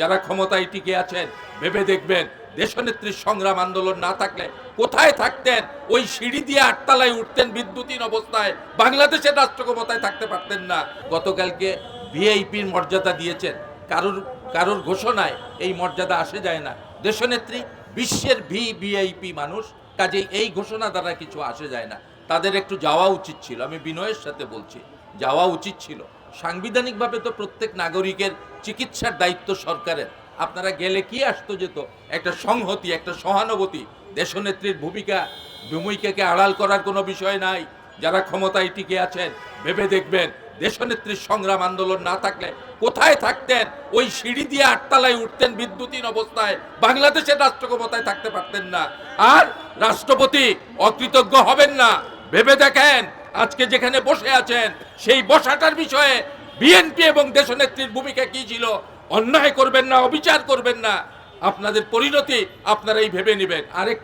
যারা ক্ষমতায় টিকে আছেন, ভেবে দেখবেন দেশনেত্রীর সংগ্রাম আন্দোলন না থাকলে কোথায় থাকতেন? ওই সিঁড়ি দিয়ে আটতলায় উঠতেন বিদ্যুৎহীন অবস্থায়। বাংলাদেশের রাষ্ট্র ক্ষমতায় থাকতে পারতেন না। গতকালকে ভিআইপির মর্যাদা দিয়েছেন। কারোর কারোর ঘোষণায় এই মর্যাদা আসে যায় না। দেশনেত্রী বিশ্বের ভি ভিআইপি মানুষ কাজে এই ঘোষণা দ্বারা কিছু আসে যায় না। তাদের একটু যাওয়া উচিত ছিল। আমি বিনয়ের সাথে বলছি, যাওয়া উচিত ছিল। সাংবিধানিকভাবে তো প্রত্যেক নাগরিকের চিকিৎসার দায়িত্ব সরকারের। আপনারা গেলে কি আসতো যেত? একটা সংহতি, একটা সহানুভূতি। দেশনেত্রীর ভূমিকা, ভূমিকাকে আড়াল করার কোনো বিষয় নাই। যারা ক্ষমতায় টিকে আছেন, ভেবে দেখবেন, দেশনেত্রীর সংগ্রাম আন্দোলন না থাকলে কোথায় থাকতেন? ওই সিঁড়ি দিয়ে আটতলায় উঠতেন বিদ্যুৎহীন অবস্থায়। বাংলাদেশের রাষ্ট্র ক্ষমতায় থাকতে পারতেন না। আর রাষ্ট্রপতি অকৃতজ্ঞ হবেন না। ভেবে দেখেন আজকে যেখানে বসে আছেন, সেই বসাটার বিষয়ে বিএনপি এবং দেশনেত্রীর ভূমিকা কি ছিল? অন্যায় করবেন না, অবিচার করবেন না। আপনাদের পরিণতি আপনারা এই ভেবে নেবেন। আরেক